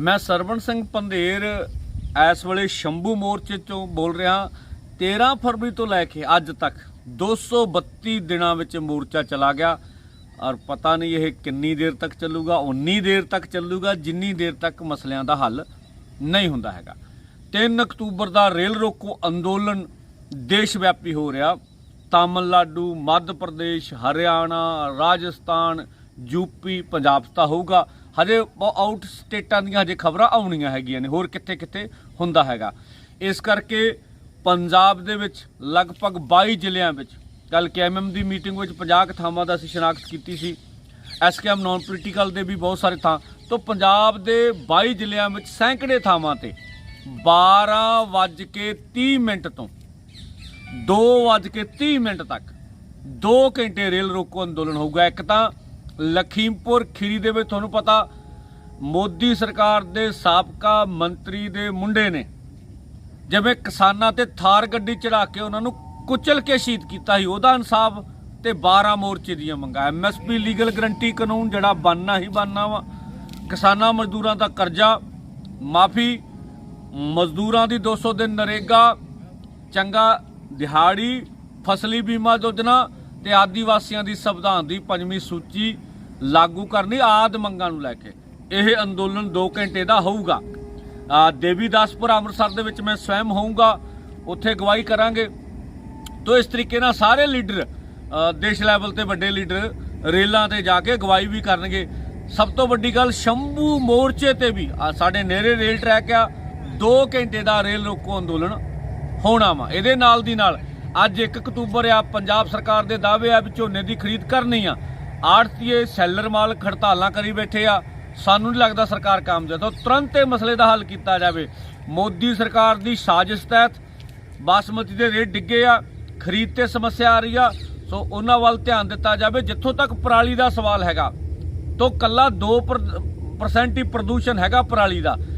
ਮੈਂ ਸਰਵਣ ਸਿੰਘ ਪੰਧੇਰ ਇਸ ਵੇਲੇ ਸ਼ੰਭੂ ਮੋਰਚੇ ਤੋਂ ਬੋਲ ਰਿਹਾ 13 ਫਰਵਰੀ ਤੋਂ ਲੈ ਕੇ ਅੱਜ ਤੱਕ 232 ਦਿਨਾਂ ਵਿੱਚ ਮੋਰਚਾ ਚਲਾ ਗਿਆ ਔਰ ਪਤਾ ਨਹੀਂ ਇਹ ਕਿੰਨੀ ਦੇਰ ਤੱਕ ਚੱਲੂਗਾ, ਉਨੀ ਦੇਰ ਤੱਕ ਚੱਲੂਗਾ, ਜਿੰਨੀ ਦੇਰ ਤੱਕ ਮਸਲਿਆਂ ਦਾ ਹੱਲ ਨਹੀਂ ਹੁੰਦਾ ਹੈਗਾ। 3 ਅਕਤੂਬਰ ਦਾ ਰੇਲ ਰੋਕੋ ਅੰਦੋਲਨ ਦੇਸ਼ ਵਿਆਪੀ ਹੋ ਰਿਹਾ। ਤਾਮਿਲਨਾਡੂ, ਮੱਧ ਪ੍ਰਦੇਸ਼, ਹਰਿਆਣਾ, ਰਾਜਸਥਾਨ ਯੂਪੀ ਪੰਜਾਬ ਤਾਂ ਹੋਊਗਾ। ਹਜੇ ਆਊਟ ਸਟੇਟਾਂ ਦੀਆਂ ਹਜੇ ਖਬਰਾਂ ਆਉਣੀਆਂ ਹੈਗੀਆਂ ਨੇ, ਹੋਰ ਕਿੱਥੇ ਕਿੱਥੇ ਹੁੰਦਾ ਹੈਗਾ। ਇਸ ਕਰਕੇ ਪੰਜਾਬ ਦੇ ਵਿੱਚ ਲਗਭਗ 22 ਜ਼ਿਲ੍ਹਿਆਂ ਵਿੱਚ ਕੱਲ ਕੇਐਮਐਮ ਦੀ ਮੀਟਿੰਗ ਵਿੱਚ 50 ਕੁ ਥਾਵਾਂ ਦਾ ਅਸੀਂ ਸ਼ਨਾਖਤ ਕੀਤੀ ਸੀ। ਐਸਕੇਐਮ ਨਾਨ ਪੋਲੀਟੀਕਲ ਦੇ ਵੀ ਬਹੁਤ ਸਾਰੇ ਥਾਂ, ਤੋਂ ਪੰਜਾਬ ਦੇ 22 ਜ਼ਿਲ੍ਹਿਆਂ ਵਿੱਚ ਸੈਂਕੜੇ ਥਾਵਾਂ ਤੇ 12 ਵੱਜ ਕੇ 30 ਮਿੰਟ ਤੋਂ 2 ਵੱਜ ਕੇ 30 ਮਿੰਟ ਤੱਕ 2 ਘੰਟੇ ਰੇਲ ਰੋਕੋ ਅੰਦੋਲਨ ਹੋਊਗਾ। ਇੱਕ ਤਾਂ ਲਖੀਮਪੁਰ ਖੀਰੀ ਦੇ ਵਿੱਚ ਤੁਹਾਨੂੰ ਪਤਾ ਮੋਦੀ ਸਰਕਾਰ ਦੇ ਸਾਬਕਾ ਮੰਤਰੀ ਦੇ ਮੁੰਡੇ ਨੇ। ਜਿਵੇਂ ਕਿਸਾਨਾਂ ਤੇ ਥਾਰ ਗੱਡੀ ਚੜਾ ਕੇ ਉਹਨਾਂ ਨੂੰ ਕੁਚਲ ਕੇ ਸ਼ਹੀਦ ਕੀਤਾ ਸੀ, ਉਹਦਾ ਇਨਸਾਫ ਤੇ 12 ਮੋਰਚੇ ਦੀਆਂ ਮੰਗਾਂ। ਐਮਐਸਪੀ ਲੀਗਲ ਗਰੰਟੀ ਕਾਨੂੰਨ ਜਿਹੜਾ ਬਣਨਾ ਹੀ ਬਣਨਾ ਵਾ। ਕਿਸਾਨਾਂ ਮਜ਼ਦੂਰਾਂ ਦਾ ਕਰਜ਼ਾ, ਮਾਫੀ, ਮਜ਼ਦੂਰਾਂ ਦੀ 200 ਦਿਨ ਨਰੇਗਾ, ਚੰਗਾ ਦਿਹਾੜੀ, ਫਸਲੀ ਬੀਮਾ ਯੋਜਨਾ ਤੇ ਆਦੀਵਾਸੀਆਂ ਦੀ ਸੰਵਿਧਾਨ ਦੀ ਪੰਜਵੀਂ ਸੂਚੀ ਲਾਗੂ ਕਰਨੀ ਆਦ ਮੰਗਾਂ ਨੂੰ ਲੈ ਕੇ। ਇਹ ਅੰਦੋਲਨ 2 ਘੰਟੇ ਦਾ ਹੋਊਗਾ। ਦੇਵੀਦਾਸਪੁਰ ਅੰਮ੍ਰਿਤਸਰ ਦੇ ਵਿੱਚ ਮੈਂ ਸਵੈਮ ਹੋਊਂਗਾ। ਉੱਥੇ ਗਵਾਹੀ ਕਰਾਂਗੇ। ਤੋ, ਇਸ ਤਰੀਕੇ ਨਾਲ ਸਾਰੇ ਲੀਡਰ ਦੇਸ਼ ਲੈਵਲ ਤੇ ਵੱਡੇ ਲੀਡਰ ਰੇਲਾਂ ਤੇ ਜਾ ਕੇ ਗਵਾਹੀ ਵੀ ਕਰਨਗੇ। ਸਭ ਤੋਂ ਵੱਡੀ ਗੱਲ, ਸ਼ੰਭੂ ਮੋਰਚੇ ਤੇ ਵੀ ਸਾਡੇ ਨੇੜੇ ਰੇਲ ਟਰੈਕ ਆ। 2 ਘੰਟੇ ਦਾ ਰੇਲ ਰੋਕੋ ਅੰਦੋਲਨ ਹੋਣਾ ਵਾ। ਇਹਦੇ ਨਾਲ ਦੀ ਨਾਲ ਅੱਜ 1 ਅਕਤੂਬਰ ਆ, ਪੰਜਾਬ ਸਰਕਾਰ ਦੇ ਦਾਅਵੇ ਆ ਵੀ ਝੋਨੇ ਦੀ ਖਰੀਦ ਕਰਨੀ ਆ। ਆੜਤੀਏ ਸੈਲਰ ਮਾਲਕ ਹੜਤਾਲਾਂ ਕਰੀ ਬੈਠੇ ਆ। ਸਾਨੂੰ ਨਹੀਂ ਲੱਗਦਾ ਸਰਕਾਰ ਕਾਮਯਾਬ। ਤਾਂ ਤੁਰੰਤ ਇਹ ਮਸਲੇ ਦਾ ਹੱਲ ਕੀਤਾ ਜਾਵੇ। ਮੋਦੀ ਸਰਕਾਰ ਦੀ ਸਾਜ਼ਿਸ਼ ਤਹਿਤ ਬਾਸਮਤੀ ਦੇ ਰੇਟ ਡਿੱਗੇ ਆ, ਖਰੀਦ ਤੇ ਸਮੱਸਿਆ ਆ ਰਹੀ ਆ। ਸੋ ਉਹਨਾਂ ਵੱਲ ਧਿਆਨ ਦਿੱਤਾ ਜਾਵੇ, ਜਿੱਥੋਂ ਤੱਕ ਪਰਾਲੀ ਦਾ ਸਵਾਲ ਹੈਗਾ। ਤੋਂ ਕੱਲਾ 2% ਹੀ ਪ੍ਰਦੂਸ਼ਣ ਹੈਗਾ ਪਰਾਲੀ ਦਾ।